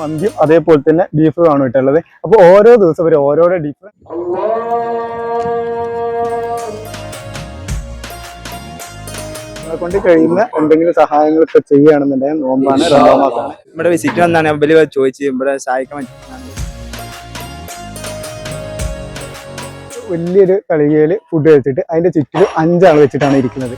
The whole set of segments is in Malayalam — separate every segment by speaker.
Speaker 1: മന്തിയും അതേപോലെ തന്നെ ബീഫും ആണ് ഇട്ടുള്ളത്. അപ്പോൾ ഓരോ ദിവസം ഒരു ഓരോരോ ഡിഫറൻസ് കൊണ്ട് കഴിയുന്ന എന്തെങ്കിലും സഹായങ്ങളൊക്കെ ചെയ്യുകയാണെന്നുണ്ടെങ്കിൽ നോമ്പാണ് രണ്ടാം മാസമാണ്.
Speaker 2: ഇവിടെ വിസിറ്റ് വന്നാണ് ഇവർ ചോദിച്ചു ഇവിടെ സഹായിക്കാൻ
Speaker 1: വലിയൊരു കളികയിൽ ഫുഡ് വെച്ചിട്ട് അതിന്റെ ചുറ്റിലും അഞ്ചാൾ വെച്ചിട്ടാണ് ഇരിക്കുന്നത്.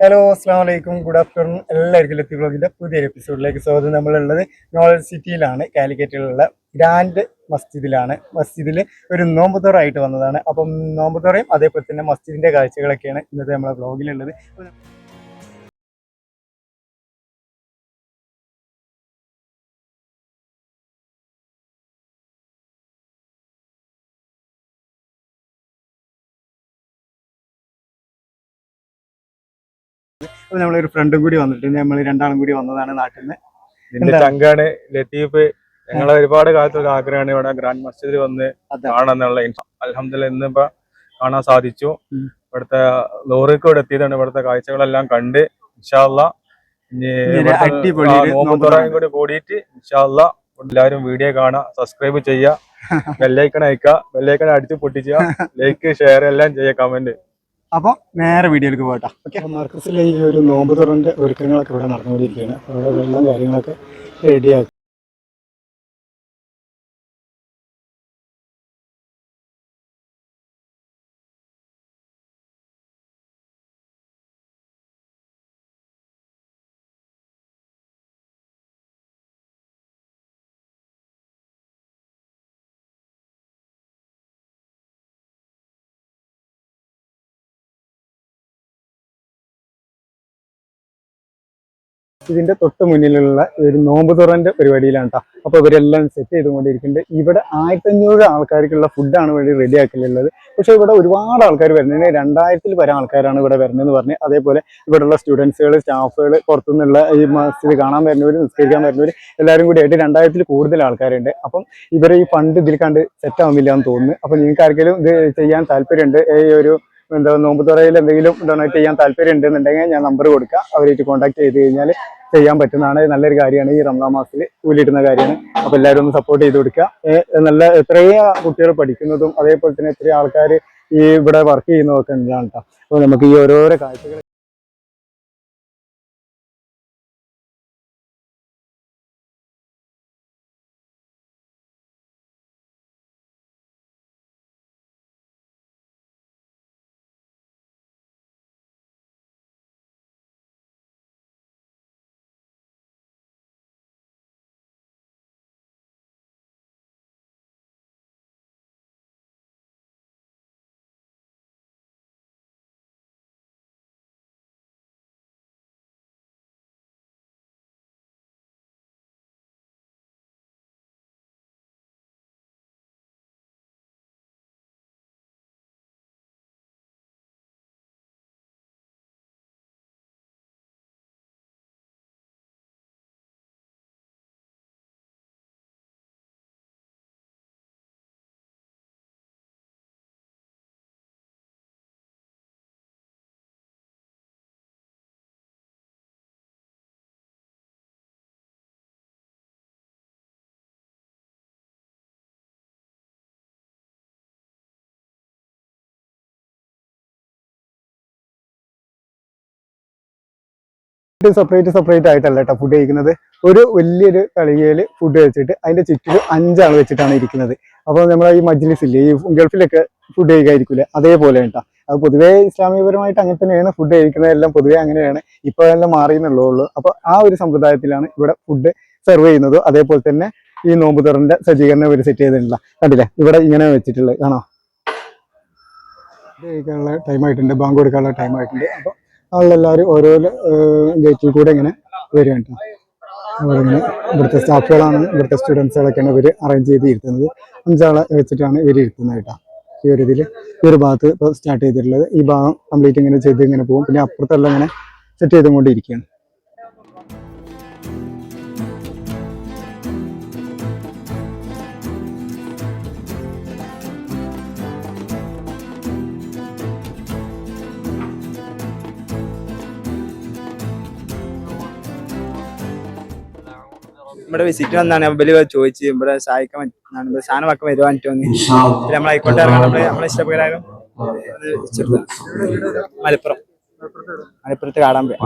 Speaker 1: ഹലോ അസ്സാം വലൈക്കും ഗുഡ് ആഫ്റ്റർനൂൺ എല്ലാവർക്കും ലത്തി ബ്ലോഗിന്റെ പുതിയ എപ്പിസോഡിലേക്ക് സ്വാഗതം. നമ്മളുള്ളത് നോളജ് സിറ്റിയിലാണ് കാലിക്കറ്റിലുള്ള ഗ്രാൻഡ് മസ്ജിദിലാണ് മസ്ജിദിൽ ഒരു നോമ്പുതുറയായിട്ട് വന്നതാണ്. അപ്പം നോമ്പുതുറയും അതേപോലെ തന്നെ മസ്ജിദിന്റെ കാഴ്ചകളൊക്കെയാണ് ഇന്നത്തെ നമ്മളെ ബ്ലോഗിലുള്ളത് അപ്പോൾ നമ്മളൊരു ഫ്രണ്ടും കൂടി വന്നിട്ടുണ്ട് നമ്മൾ രണ്ടാളും കൂടി വന്നതാണ് നാട്ടിൽ നിന്ന്
Speaker 3: നിന്റെ? ചങ്കാണ് ലത്തീഫ്. ഞങ്ങളെ ഒരുപാട് കാലത്തുള്ള ആഗ്രഹമാണ് ഇവിടെ ഗ്രാൻഡ് മസ്ജിദിൽ വന്ന്. കാണാന്നുള്ള അലഹമില്ല ഇന്നിപ്പോ കാണാൻ സാധിച്ചു. ഇവിടുത്തെ ലോറിക്ക് ഇവിടെ എത്തിയതാണ്. ഇവിടുത്തെ കാഴ്ചകളെല്ലാം കണ്ട് ഇൻഷാല്ല എല്ലാരും കൂടി കൂടിയിട്ട് ഇൻഷാല്ല എല്ലാവരും വീഡിയോ കാണാ സബ്സ്ക്രൈബ് ചെയ്യുക ബെല്ലൈക്കൺ അയക്കുക ബെല്ലൈക്കൺ അടിച്ച് പൊട്ടിക്കുക ലൈക്ക് ഷെയർ എല്ലാം ചെയ്യുക കമന്റ്
Speaker 1: അപ്പോൾ നേരെ വീഡിയോയിലേക്ക് പോകട്ടെ ഓക്കെ മാർക്കസിലെ ഈ ഒരു നോമ്പ് തുറന്റെ ഒരുക്കങ്ങളൊക്കെ ഇവിടെ നടന്നുകൊണ്ടിരിക്കുകയാണ്. അവിടെ വെള്ളം കാര്യങ്ങളൊക്കെ റെഡിയാക്കി ഇതിന്റെ തൊട്ട് മുന്നിലുള്ള ഒരു നോമ്പ് തുറന്റെ പരിപാടിയിലാണ് കേട്ടോ അപ്പൊ ഇവരെല്ലാം സെറ്റ് ചെയ്തുകൊണ്ടിരിക്കുന്നുണ്ട്. ഇവിടെ ആയിരത്തഞ്ഞൂറ് ആൾക്കാർക്കുള്ള ഫുഡാണ് ഇവിടെ റെഡി ആക്കലുള്ളത് പക്ഷെ ഇവിടെ ഒരുപാട് ആൾക്കാർ വരുന്നത് രണ്ടായിരത്തിൽ വരെ ആൾക്കാരാണ് ഇവിടെ വരുന്നതെന്ന് പറഞ്ഞ് അതേപോലെ ഇവിടെയുള്ള സ്റ്റുഡൻസുകൾ സ്റ്റാഫുകൾ പുറത്തുനിന്നുള്ള ഈ മസ്ജിദ് കാണാൻ വരുന്നവർ നിസ്കരിക്കാൻ വരുന്നവർ എല്ലാവരും കൂടി ആയിട്ട് രണ്ടായിരത്തിൽ കൂടുതൽ ആൾക്കാരുണ്ട്. അപ്പം ഇവരെ ഈ ഫണ്ട് ഇതിൽ കണ്ട് സെറ്റ് ആവുന്നില്ല എന്ന് തോന്നുന്നു. അപ്പൊ നിങ്ങൾക്ക് ആർക്കെങ്കിലും ഇത് ചെയ്യാൻ താല്പര്യമുണ്ട്? ഈ ഒരു എന്താ നോമ്പ് തുറയിൽ എന്തെങ്കിലും ഡൊണേറ്റ് ചെയ്യാൻ താല്പര്യം ഉണ്ടെന്നുണ്ടെങ്കിൽ ഞാൻ നമ്പർ കൊടുക്കാം. അവരായിട്ട് കോൺടാക്ട് ചെയ്ത് കഴിഞ്ഞാൽ ചെയ്യാൻ പറ്റുന്നതാണ്. നല്ലൊരു കാര്യമാണ് ഈ റംസാൻ മാസത്തിൽ കൂലിയിടുന്ന കാര്യമാണ്. അപ്പോൾ എല്ലാവരും ഒന്ന് സപ്പോർട്ട് ചെയ്ത് കൊടുക്കുക. നല്ല എത്രയും കുട്ടികൾ പഠിക്കുന്നതും അതേപോലെ തന്നെ എത്രയും ആൾക്കാർ ഈ ഇവിടെ വർക്ക് ചെയ്യുന്നതൊക്കെ ഉണ്ടാണ് കേട്ടോ അപ്പോൾ നമുക്ക് ഈ ഓരോരോ കാഴ്ചകൾ സെപ്പറേറ്റ് സെപ്പറേറ്റ് ആയിട്ടല്ല കേട്ടോ ഫുഡ് കഴിക്കുന്നത്. ഒരു വലിയൊരു കളികയിൽ ഫുഡ് വെച്ചിട്ട് അതിന്റെ ചുറ്റിലും അഞ്ചാൾ വെച്ചിട്ടാണ് ഇരിക്കുന്നത്. അപ്പോൾ നമ്മളെ ഈ മജ്ലിസില്ലേ ഈ ഗൾഫിലൊക്കെ ഫുഡ് കഴിക്കാതിരിക്കില്ല അതേപോലെ കേട്ടോ അത് പൊതുവേ ഇസ്ലാമികപരമായിട്ട് അങ്ങനെ തന്നെയാണ് ഫുഡ് കഴിക്കുന്നതെല്ലാം പൊതുവേ അങ്ങനെയാണ്. ഇപ്പോൾ എല്ലാം മാറിയെന്നുള്ളൂ അപ്പോൾ ആ ഒരു സമ്പ്രദായത്തിലാണ് ഇവിടെ ഫുഡ് സെർവ് ചെയ്യുന്നത്. അതേപോലെ തന്നെ ഈ നോമ്പ് തുറന്റെ സജ്ജീകരണം ഇവർ സെറ്റ് ചെയ്തിട്ടുള്ള. കണ്ടില്ലേ? ഇവിടെ ഇങ്ങനെ വെച്ചിട്ടുള്ളത്. കാണോ കഴിക്കാനുള്ള ടൈം ആയിട്ടുണ്ട്. ബാങ്ക് കൊടുക്കാനുള്ള ടൈം ആയിട്ടുണ്ട്. അപ്പോൾ ആളെല്ലാവരും ഓരോ ഗേറ്റിൽ കൂടെ ഇങ്ങനെ വരും കേട്ടോ. ഇവിടുത്തെ സ്റ്റാഫുകളാണ് ഇവിടുത്തെ സ്റ്റുഡൻസുകളൊക്കെയാണ് ഇവർ അറേഞ്ച് ചെയ്ത് ഇരുത്തുന്നത് അഞ്ചാളെ വെച്ചിട്ടാണ് ഇവർ ഇരുത്തുന്നത് കേട്ടോ. ഈ ഒരു ഇതിൽ ഈ ഒരു ഭാഗത്ത് ഇപ്പോൾ സ്റ്റാർട്ട് ചെയ്തിട്ടുള്ളത്. ഈ ഭാഗം കംപ്ലീറ്റ് ഇങ്ങനെ ചെയ്ത് ഇങ്ങനെ പോകും. പിന്നെ അപ്പുറത്തെല്ലാം ഇങ്ങനെ സെറ്റ് ചെയ്തുകൊണ്ടിരിക്കുകയാണ്.
Speaker 2: ഇവിടെ വിസിറ്റ് വന്നാണ്. ഇവർ ചോദിച്ച് ഇവിടെ സഹായിക്കാൻ ഇവിടെ സാധനം വെക്കാൻ വരുവാൻ പിന്നെ നമ്മൾ ആയിക്കോട്ടെ നമ്മളെ നമ്മളെ ഇഷ്ടപ്രകാരം വെച്ചെടുത്തതാണ്. മലപ്പുറം. മലപ്പുറത്ത് കാണാൻ പോയി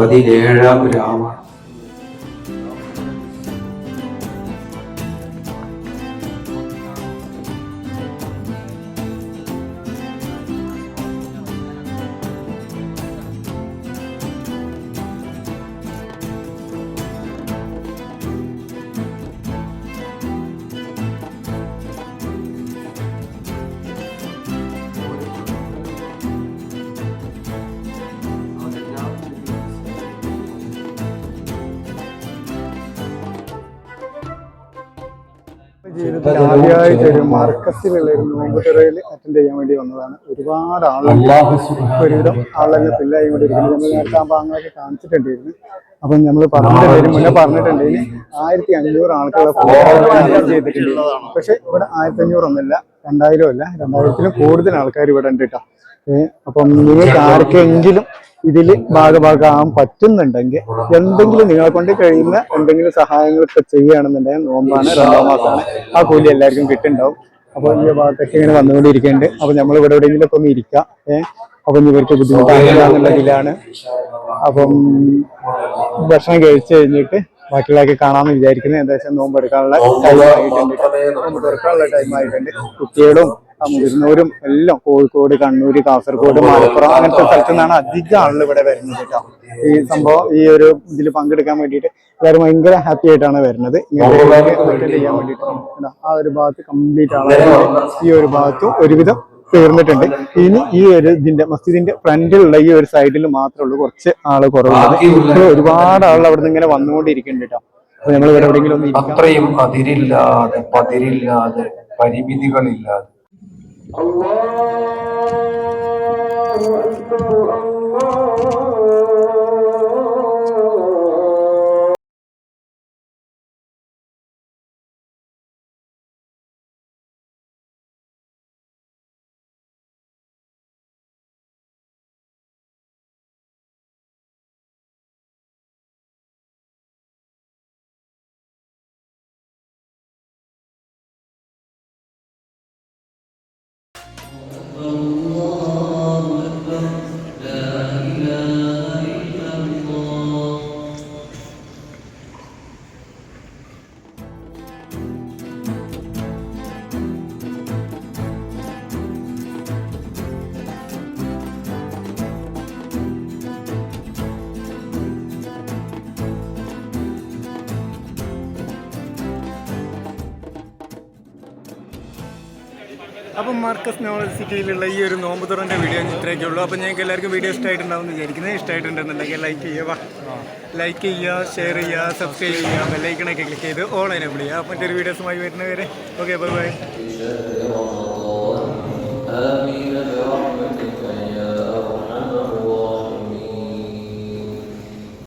Speaker 1: ജീവിതത്തിൽ ആദ്യമായിട്ട് ഒരു മാർക്കസിലുള്ള ഒരു നോമ്പുതുറയിൽ അറ്റൻഡ് ചെയ്യാൻ വേണ്ടി വന്നതാണ്. ഒരുപാട് ആളുകൾ
Speaker 4: അള്ളാഹു സുബ്ഹാനഹു
Speaker 1: ഒരുവിധം ആളുകൾ ഫില്ലായി കൊണ്ടിരിക്കുന്നത് നമ്മൾ നേരത്തെ ആ ഭാഗങ്ങളൊക്കെ കാണിച്ചിട്ടുണ്ടായിരുന്നു. അപ്പം നമ്മൾ പറഞ്ഞിട്ടുണ്ടായിരുന്നു മുന്നേ പറഞ്ഞിട്ടുണ്ടെങ്കിൽ ആയിരത്തി അഞ്ഞൂറ് ആൾക്കുള്ള ചെയ്തിട്ടുണ്ട്. പക്ഷെ ഇവിടെ ആയിരത്തി അഞ്ഞൂറൊന്നുമില്ല രണ്ടായിരം അല്ല രണ്ടായിരത്തിലും കൂടുതൽ ആൾക്കാർ ഇവിടെ ഉണ്ട് കേട്ടോ അപ്പം നിങ്ങൾക്ക് ആർക്കെങ്കിലും ഇതിൽ ഭാഗഭാഗമാകാൻ പറ്റുന്നുണ്ടെങ്കിൽ എന്തെങ്കിലും നിങ്ങളെ കൊണ്ട് കഴിയുന്ന എന്തെങ്കിലും സഹായങ്ങളൊക്കെ ചെയ്യുകയാണെന്നുണ്ടെങ്കിൽ നോമ്പാണ് രണ്ടാം മാസമാണ്. ആ കൂലി എല്ലാവർക്കും കിട്ടുന്നുണ്ടാവും. അപ്പൊ ഈ ഭാഗത്തൊക്കെ ഇങ്ങനെ വന്നുകൊണ്ടിരിക്കുന്നുണ്ട്. അപ്പൊ നമ്മൾ ഇവിടെ എവിടെയെങ്കിലും ഒക്കെ ഒന്ന് ഇരിക്കാം. ഏഹ് അപ്പൊ ഇവർക്ക് ബുദ്ധിമുട്ടാകില്ലാന്നുള്ളതിലാണ് അപ്പം ഭക്ഷണം കഴിച്ചു കഴിഞ്ഞിട്ട് ബാക്കിയുള്ളതൊക്കെ കാണാമെന്ന് വിചാരിക്കുന്നത് എന്താ നോമ്പ് എടുക്കാനുള്ള ടൈം ആയിട്ടുണ്ട്. നോമ്പ് തുറക്കാനുള്ള ടൈം ആയിട്ടുണ്ട്. കുട്ടികളും മുതിർന്നവരും എല്ലാം കോഴിക്കോട് കണ്ണൂര് കാസർഗോഡ് മലപ്പുറം അങ്ങനത്തെ സ്ഥലത്തു നിന്നാണ് അധികം ആളുകൾ ഇവിടെ വരുന്നത് കേട്ടോ. ഈ സംഭവം ഈ ഒരു ഇതിൽ പങ്കെടുക്കാൻ വേണ്ടിയിട്ട് എല്ലാവരും ഭയങ്കര ഹാപ്പി ആയിട്ടാണ് വരുന്നത്. ചെയ്യാൻ വേണ്ടിയിട്ട്? ആ ഒരു ഭാഗത്ത് കംപ്ലീറ്റ് ആളുകൾ ഈ ഒരു ഭാഗത്ത് ഒരുവിധം തീർന്നിട്ടുണ്ട്. ഇനി ഈ ഒരു ഇതിന്റെ മസ്ജിദിന്റെ ഫ്രണ്ടിലുള്ള ഈ ഒരു സൈഡിൽ മാത്രമേ ഉള്ളൂ കുറച്ച് ആൾ കുറവുള്ളത്. ഒരുപാട് ആളുകൾ അവിടെ നിന്ന് ഇങ്ങനെ വന്നുകൊണ്ടിരിക്കുന്നുണ്ട് കേട്ടോ. അപ്പൊ നമ്മൾ ഇവിടെ എവിടെയെങ്കിലും
Speaker 4: അത്രയും അതിരില്ലാതെ പതിരില്ലാതെ പരിമിതികളില്ലാതെ الله أكبر الله لا إله
Speaker 1: അപ്പം മാർക്കസ് നോളജ് സിറ്റിയിലുള്ള ഈ ഒരു നോമ്പ് തുറന്റെ വീഡിയോ ഇത്രയൊക്കെ ഉള്ളൂ. അപ്പം ഞങ്ങൾക്ക് എല്ലാവർക്കും വീഡിയോ ഇഷ്ടമായിട്ടുണ്ടാവും എന്ന് വിചാരിക്കുന്നത് ഇഷ്ടമായിട്ടുണ്ടെന്നുണ്ടെങ്കിൽ ലൈക്ക് ചെയ്യുക. ലൈക്ക് ചെയ്യുക ഷെയർ ചെയ്യുക സബ്സ്ക്രൈബ് ചെയ്യുക ബെല്ലൈക്കണൊക്കെ ക്ലിക്ക് ചെയ്ത് ഓൺലൈനെ വിളിക്കുക മറ്റൊരു വീഡിയോസുമായി വരുന്നവരെ. Okay bye bye